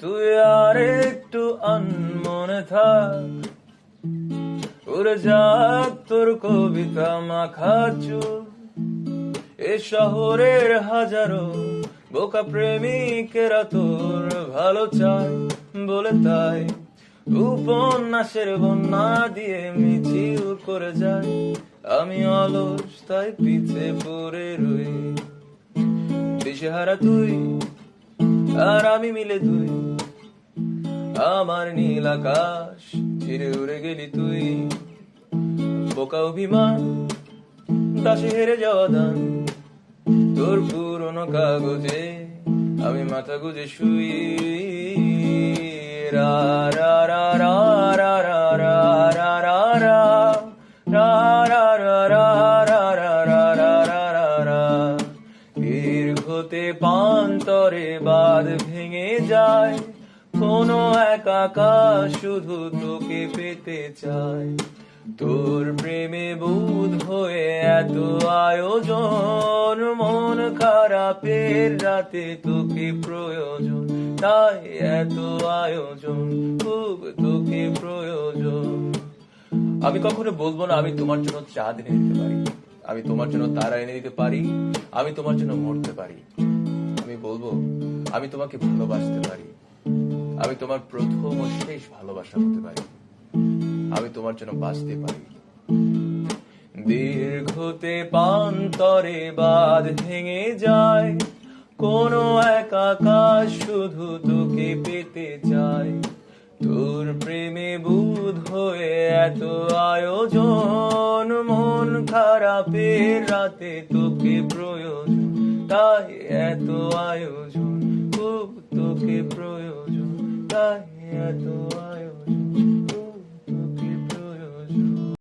তুই আর একটু আনমনে থাক। উড়ে যাক তোর কবিতা মাখা চুল। এ শহরের হাজারো বোকা প্রেমিকেরা তোর ভালো চায় বলে তাই। উপন্যাসের বন্যা দিয়ে মিছিল করে যায়। আমি অলস, তাই পিছে পড়ে রই। দিশেহারা তুই আর আমি মিলে তুই। আমার নীল আকাশ ছিঁড়ে উড়ে গেলি তুই। বোকা অভিমান, দাসে হেরে যাওয়া দান। তোর পুরনো কাগজে আমি মাথা গুজে শুই। রা রা। দীর্ঘতে পান্তরে বাদ ভেঙে যায়। কোনো এক আকাশ শুধু তোকে পেতে চায়। তোর প্রেমে বুধ হয়ে এত আয়োজন, মন খারাপের রাতে তোকে প্রয়োজন, তাই এত আয়োজন, খুব তোকে প্রয়োজন। আমি কখনো বলব না, আমি তোমার জন্য চাঁদ এনে দিতে পারি। আমি তোমার জন্য তারা এনে দিতে পারি, আমি তোমার জন্য মরতে পারি। আমি বলব, আমি তোমাকে ভালোবাসতে পারি। আমি তোমার প্রথম ও শেষ ভালোবাসা হতে পারি। আমি তোমার জন্য বাঁচতে পারি। দীর্ঘতে পান্তরে বাদ ভেঙে যায়, কোন এক শুধু তোকে পেতে চায়। তোর প্রেমে বুধ হয়ে এত আয়োজন, মন খারাপের রাতে তোকে প্রয়োজন তাই এত আয়োজন। খুব তোকে প্রয়োজন তাই এত আয়োজন।